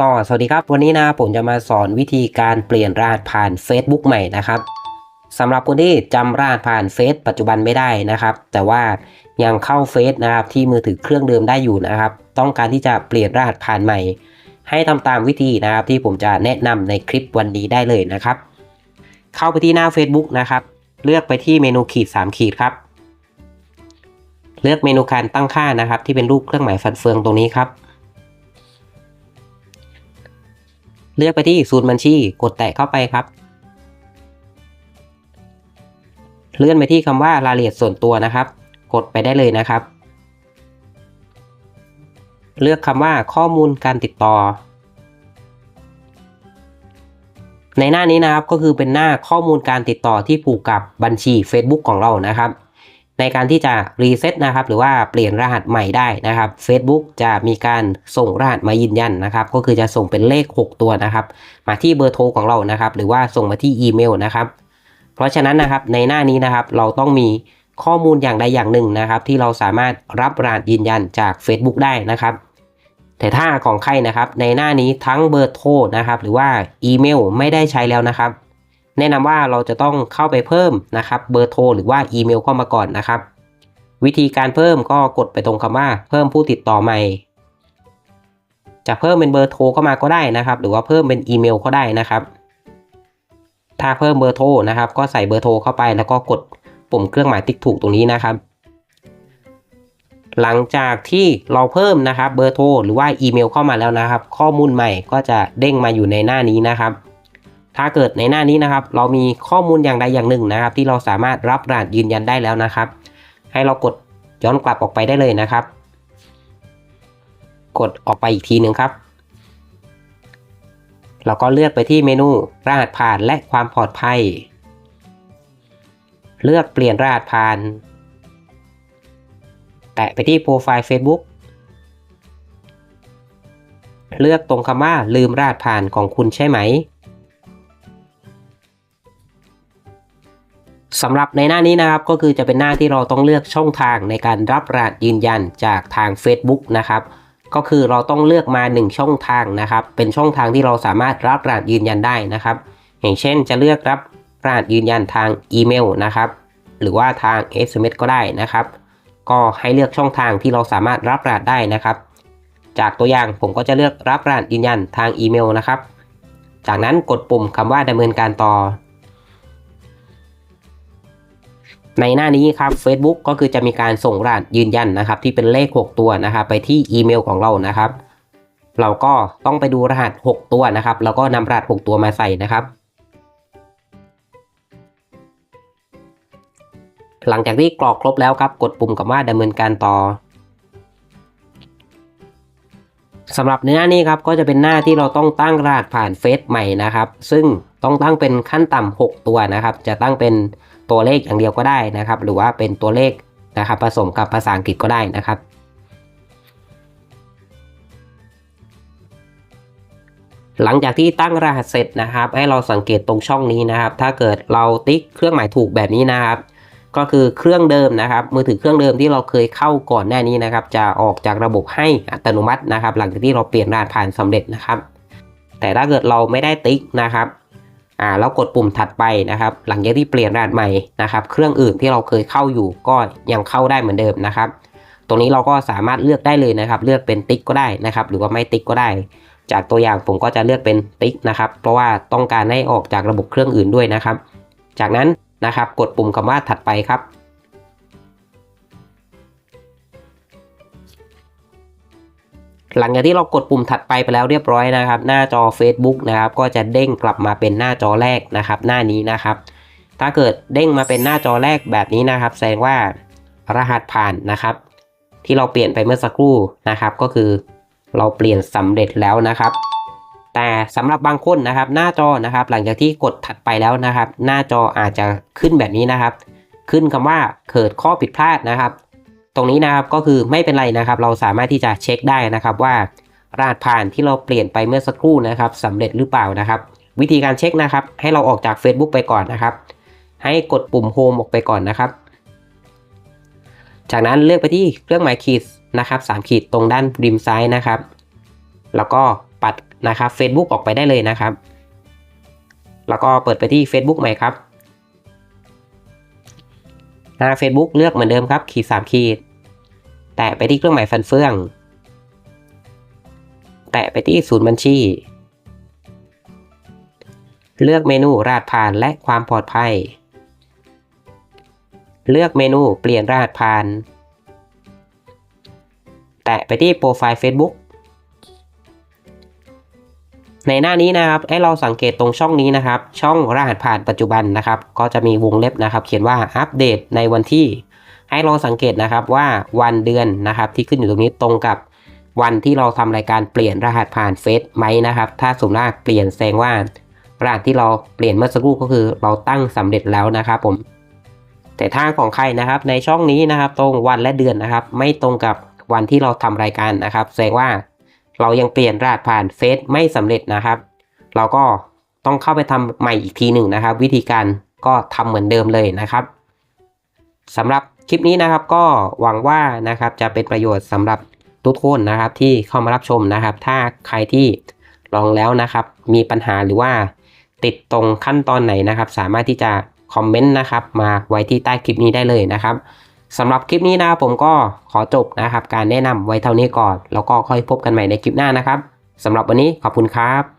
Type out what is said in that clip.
ก็สวัสดีครับวันนี้นะผมจะมาสอนวิธีการเปลี่ยนรหัสผ่าน Facebook ใหม่นะครับสำหรับคนที่จำรหัสผ่านเฟซปัจจุบันไม่ได้นะครับ แต่ว่ายังเข้าเฟซนะครับที่มือถือเครื่องเดิมได้อยู่นะครับ ต้องการที่จะเปลี่ยนรหัสผ่านใหม่ ให้ทำตามวิธีนะครับที่ผมจะแนะนำในคลิปวันนี้ได้เลยนะครับ เข้าไปที่หน้า Facebook นะครับ เลือกไปที่เมนูขีด 3 ขีดครับ เลือกเมนูการตั้งค่านะครับ ที่เป็นรูปเครื่องหมายฟันเฟืองตรงนี้ครับ เลือกไปที่ศูนย์บัญชี กดแตะเข้าไปครับ เลื่อนไปที่คำว่ารายละเอียดส่วนตัวนะครับ กดไปได้เลยนะครับ เลือกคำว่าข้อมูลการติดต่อ ในหน้านี้นะครับก็คือเป็นหน้าข้อมูลการติดต่อที่ผูกกับบัญชี Facebook ของเรานะครับ ในการที่จะรีเซ็ตนะครับหรือว่าเปลี่ยนรหัสใหม่ได้นะครับ Facebook จะมีการส่งรหัสมายืนยันนะครับก็คือจะส่งเป็นเลข 6 ตัวนะครับ มาที่เบอร์โทรของเรานะครับ หรือว่าส่งมาที่อีเมลนะครับเพราะฉะนั้นนะครับในหน้านี้นะครับเราต้องมีข้อมูลอย่างใดอย่างหนึ่งนะครับ ที่เราสามารถรับรหัสยืนยันจาก Facebook ได้นะครับ แต่ถ้าของใครนะครับ ในหน้านี้ทั้งเบอร์โทรนะครับ หรือว่าอีเมลไม่ได้ใช้แล้วนะครับ แนะนำว่าเราจะต้องเข้าไปเพิ่มนะครับเบอร์โทรหรือว่าอีเมลเข้ามาก่อนนะครับ วิธีการเพิ่มก็กดไปตรงคำว่า เพิ่มผู้ติดต่อใหม่ จะเพิ่มเป็นเบอร์โทรเข้ามาก็ได้นะครับ หรือว่าเพิ่มเป็นอีเมลก็ได้นะครับ ถ้าเพิ่มเบอร์โทรนะครับ ก็ใส่เบอร์โทรเข้าไป แล้วก็กดปุ่มเครื่องหมายติ๊กถูกตรงนี้นะครับ หลังจากที่เราเพิ่มนะครับเบอร์โทรหรือว่าอีเมลเข้ามาแล้วนะครับ ข้อมูลใหม่ก็จะเด้งมาอยู่ในหน้านี้นะครับ ถ้าเกิดในหน้านี้นะครับ เรามีข้อมูลอย่างใดอย่างหนึ่งนะครับ ที่เราสามารถรับรหัสยืนยันได้แล้วนะครับ ให้เรากดย้อนกลับออกไปได้เลยนะครับ กดออกไปอีกทีหนึ่งครับแล้วก็เลือกไปที่เมนูรหัสผ่านและความปลอดภัย เลือกเปลี่ยนรหัสผ่าน แตะไปที่โปรไฟล์ Facebook เลือกตรงคำว่าลืมรหัสผ่านของคุณใช่ไหม สำหรับในหน้านี้นะครับก็คือจะเป็นหน้าที่เราต้องเลือกช่องทางในการรับรหัสยืนยันจากทาง Facebook นะครับก็คือเราต้องเลือกมา 1 ช่องทางนะครับ เป็นช่องทางที่เราสามารถรับรหัสยืนยันได้นะครับ อย่างเช่นจะเลือกรับรหัสยืนยันทางอีเมลนะครับหรือว่าทาง SMS ก็ได้นะครับ ก็ให้เลือกช่องทางที่เราสามารถรับรหัสได้นะครับ จากตัวอย่างผมก็จะเลือกรับรหัสยืนยันทางอีเมลนะครับ จากนั้นกดปุ่มคำว่าดำเนินการต่อ ในหน้านี้ครับ Facebook ก็คือจะมีการส่งรหัสยืนยันนะครับ ที่เป็นเลข 6 ตัวนะครับ ไปที่อีเมลของเรานะครับ เราก็ต้องไปดูรหัส 6 ตัวนะครับ แล้วก็นำรหัส 6 ตัวมาใส่นะครับ หลังจากที่กรอกครบแล้วครับ กดปุ่มคำว่าดำเนินการต่อสำหรับในหน้านี้ครับก็จะเป็นหน้าที่เราต้องตั้งรหัสผ่านเฟซใหม่นะครับ ซึ่ง ต้องตั้งเป็นขั้นต่ำ6ตัวนะครับ จะตั้งเป็นตัวเลขอย่างเดียวก็ได้นะครับ หรือว่าเป็นตัวเลขนะครับผสมกับภาษาอังกฤษก็ได้นะครับหลังจากที่ตั้งรหัสเสร็จนะครับ ให้เราสังเกตตรงช่องนี้นะครับ ถ้าเกิดเราติ๊กเครื่องหมายถูกแบบนี้นะครับ ก็คือเครื่องเดิมนะครับ มือถือเครื่องเดิมที่เราเคยเข้าก่อนหน้านี้นะครับ จะออกจากระบบให้อัตโนมัตินะครับ หลังจากที่เราเปลี่ยนรหัสผ่านสำเร็จนะครับ แต่ถ้าเกิดเราไม่ได้ติ๊กนะครับ อ่าแล้วกดปุ่มถัดไปนะครับ หลังจากที่เปลี่ยนรหัสใหม่นะครับ เครื่องอื่นที่เราเคยเข้าอยู่ก็ยังเข้าได้เหมือนเดิมนะครับ ตรงนี้เราก็สามารถเลือกได้เลยนะครับ เลือกเป็นติ๊กก็ได้นะครับ หรือว่าไม่ติ๊กก็ได้ จากตัวอย่างผมก็จะเลือกเป็นติ๊กนะครับ เพราะว่าต้องการให้ออกจากระบบเครื่องอื่นด้วยนะครับ จากนั้นนะครับ กดปุ่มคำว่าถัดไปครับ หลังจากที่เรากดปุ่มถัดไปไปแล้วเรียบร้อยนะครับ หน้าจอ Facebook นะครับ ก็จะเด้งกลับมาเป็นหน้าจอแรกนะครับ หน้านี้นะครับ ถ้าเกิดเด้งมาเป็นหน้าจอแรกแบบนี้นะครับ แสดงว่ารหัสผ่านนะครับ ที่เราเปลี่ยนไปเมื่อสักครู่นะครับ ก็คือเราเปลี่ยนสำเร็จแล้วนะครับ แต่สำหรับบางคนนะครับ หน้าจอนะครับ หลังจากที่กดถัดไปแล้วนะครับ หน้าจออาจจะขึ้นแบบนี้นะครับ ขึ้นคำว่าเกิดข้อผิดพลาดนะครับ ตรงนี้นะครับก็คือไม่เป็นไรนะครับ เราสามารถที่จะเช็คได้นะครับว่ารหัสผ่านที่เราเปลี่ยนไปเมื่อสักครู่นะครับสำเร็จหรือเปล่านะครับ วิธีการเช็คนะครับ ให้เราออกจาก Facebook ไปก่อนนะครับ ให้กดปุ่มโฮมออกไปก่อนนะครับ จากนั้นเลือกไปที่เครื่องหมายขีดนะครับ3ขีดตรงด้านริมซ้ายนะครับ แล้วก็ปปัดนะครับ Facebook ออกไปได้เลยนะครับ แล้วก็เปิดไปที่ Facebook ใหม่ครับหน้า Facebook เลือกเหมือนเดิมครับ ขีด 3 ขีด แตะไปที่เครื่องหมายฟันเฟือง แตะไปที่ศูนย์บัญชี เลือกเมนูรหัสผ่านและความปลอดภัย เลือกเมนูเปลี่ยนรหัสผ่าน แตะไปที่โปรไฟล์ Facebook ในหน้านี้นะครับให้เราสังเกตตรงช่องนี้นะครับ ช่องรหัสผ่านปัจจุบันนะครับ ก็จะมีวงเล็บนะครับ เขียนว่าอัปเดตในวันที่ ให้เราสังเกตนะครับว่าวันเดือนนะครับที่ขึ้นอยู่ตรงนี้ตรงกับวันที่เราทำรายการเปลี่ยนรหัสผ่านเฟซไหมนะครับ ถ้าสมมติว่าเปลี่ยนแสดงว่ารหัสที่เราเปลี่ยนเมื่อสักครู่ก็คือเราตั้งสำเร็จแล้วนะครับผม แต่ถ้าของใครนะครับในช่องนี้นะครับ ตรงวันและเดือนนะครับ ไม่ตรงกับวันที่เราทำรายการนะครับแสดงว่าเรายังเปลี่ยนรหัสผ่านเฟซไม่สำเร็จนะครับ เราก็ต้องเข้าไปทำใหม่อีกทีหนึ่งนะครับ วิธีการก็ทำเหมือนเดิมเลยนะครับสำหรับ คลิปนี้นะครับก็หวังว่านะครับจะเป็นประโยชน์สำหรับทุกคนนะครับที่เข้ามารับชมนะครับ ถ้าใครที่ลองแล้วนะครับ มีปัญหาหรือว่า ติดตรงขั้นตอนไหนนะครับ สามารถที่จะคอมเมนต์นะครับ มาไว้ที่ใต้คลิปนี้ได้เลยนะครับสำหรับคลิปนี้นะผมก็ขอจบนะครับ การแนะนำไว้เท่านี้ก่อน แล้วก็ค่อยพบกันใหม่ในคลิปหน้านะครับสำหรับวันนี้ขอบคุณครับ